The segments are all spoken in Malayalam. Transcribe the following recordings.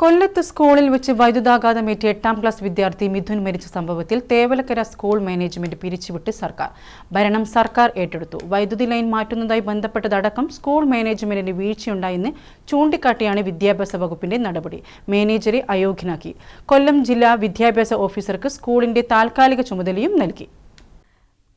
കൊല്ലത്ത് സ്കൂളിൽ വെച്ച് വൈദ്യുതാഘാതമേറ്റ് എട്ടാം ക്ലാസ് വിദ്യാർത്ഥി മിഥുൻ മരിച്ച സംഭവത്തിൽ തേവലക്കര സ്കൂൾ മാനേജ്മെന്റ് പിരിച്ചുവിട്ട് സർക്കാർ. ഭരണം സർക്കാർ ഏറ്റെടുത്തു. വൈദ്യുതി ലൈൻ മാറ്റുന്നതായി ബന്ധപ്പെട്ടതടക്കം സ്കൂൾ മാനേജ്മെന്റിന് വീഴ്ചയുണ്ടായെന്ന് ചൂണ്ടിക്കാട്ടിയാണ് വിദ്യാഭ്യാസ വകുപ്പിന്റെ നടപടി. മാനേജരെ അയോഗ്യനാക്കി. കൊല്ലം ജില്ലാ വിദ്യാഭ്യാസ ഓഫീസർക്ക് സ്കൂളിന്റെ താൽക്കാലിക ചുമതലയും നൽകി.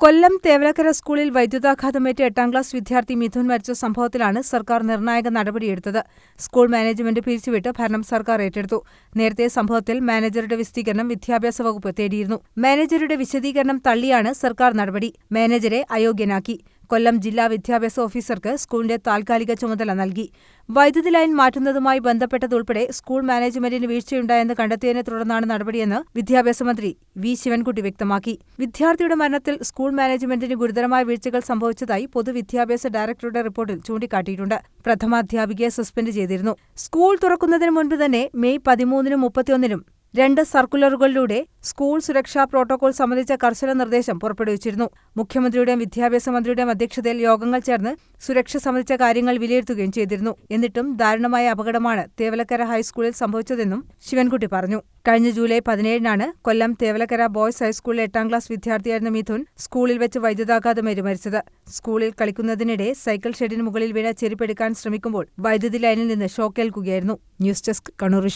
കൊല്ലം തേവലക്കര സ്കൂളിൽ വൈദ്യുതാഘാതമേറ്റ് എട്ടാം ക്ലാസ് വിദ്യാർത്ഥി മിഥുൻ മരിച്ച സംഭവത്തിലാണ് സർക്കാർ നിർണായക നടപടിയെടുത്തത്. സ്കൂൾ മാനേജ്മെന്റ് പിരിച്ചുവിട്ട് ഭരണം സർക്കാർ ഏറ്റെടുത്തു. നേരത്തെ സംഭവത്തിൽ മാനേജറുടെ വിശദീകരണം വിദ്യാഭ്യാസ വകുപ്പ് തേടിയിരുന്നു. മാനേജറുടെ വിശദീകരണം തള്ളിയാണ് സർക്കാർ നടപടി. മാനേജരെ അയോഗ്യനാക്കി. കൊല്ലം ജില്ലാ വിദ്യാഭ്യാസ ഓഫീസർക്ക് സ്കൂളിന്റെ താൽക്കാലിക ചുമതല നൽകി. വൈദ്യുതി ലൈൻ മാറ്റുന്നതുമായി ബന്ധപ്പെട്ടതുൾപ്പെടെ സ്കൂൾ മാനേജ്മെന്റിന് വീഴ്ചയുണ്ടായെന്ന് കണ്ടെത്തിയതിനെ തുടർന്നാണ് നടപടിയെന്ന് വിദ്യാഭ്യാസ മന്ത്രി വി. ശിവൻകുട്ടി വ്യക്തമാക്കി. വിദ്യാർത്ഥിയുടെ മരണത്തിൽ സ്കൂൾ മാനേജ്മെന്റിന് ഗുരുതരമായ വീഴ്ചകൾ സംഭവിച്ചതായി പൊതുവിദ്യാഭ്യാസ ഡയറക്ടറുടെ റിപ്പോർട്ടിൽ ചൂണ്ടിക്കാട്ടിയിട്ടുണ്ട്. പ്രഥമാധ്യാപികയെ സസ്പെൻഡ് ചെയ്തിരുന്നു. സ്കൂൾ തുറക്കുന്നതിന് മുൻപ് തന്നെ മെയ് പതിമൂന്നിനും മുപ്പത്തിയൊന്നിനും രണ്ട് സർക്കുലറുകളിലൂടെ സ്കൂൾ സുരക്ഷാ പ്രോട്ടോകോൾ സംബന്ധിച്ച കർശന നിർദ്ദേശം പുറപ്പെടുവിച്ചിരുന്നു. മുഖ്യമന്ത്രിയുടെയും വിദ്യാഭ്യാസ മന്ത്രിയുടെയും അധ്യക്ഷതയിൽ യോഗങ്ങൾ ചേർന്ന് സുരക്ഷ സംബന്ധിച്ച കാര്യങ്ങൾ വിലയിരുത്തുകയും ചെയ്തിരുന്നു. എന്നിട്ടും ദാരുണമായ അപകടമാണ് തേവലക്കര ഹൈസ്കൂളിൽ സംഭവിച്ചതെന്നും ശിവൻകുട്ടി പറഞ്ഞു. കഴിഞ്ഞ ജൂലൈ പതിനേഴിനാണ് കൊല്ലം തേവലക്കര ബോയ്സ് ഹൈസ്കൂളിലെ എട്ടാം ക്ലാസ് വിദ്യാർത്ഥിയായിരുന്ന മിഥുൻ സ്കൂളിൽ വെച്ച് വൈദ്യുതാഘാതമേറ്റ് മരിച്ചത് സ്കൂളിൽ കളിക്കുന്നതിനിടെ സൈക്കിൾ ഷെഡിന് മുകളിൽ വീണ ചെരുപ്പെടുക്കാൻ ശ്രമിക്കുമ്പോൾ വൈദ്യുതി ലൈനിൽ നിന്ന് ഷോക്കേൽക്കുകയായിരുന്നു. News desk Kannur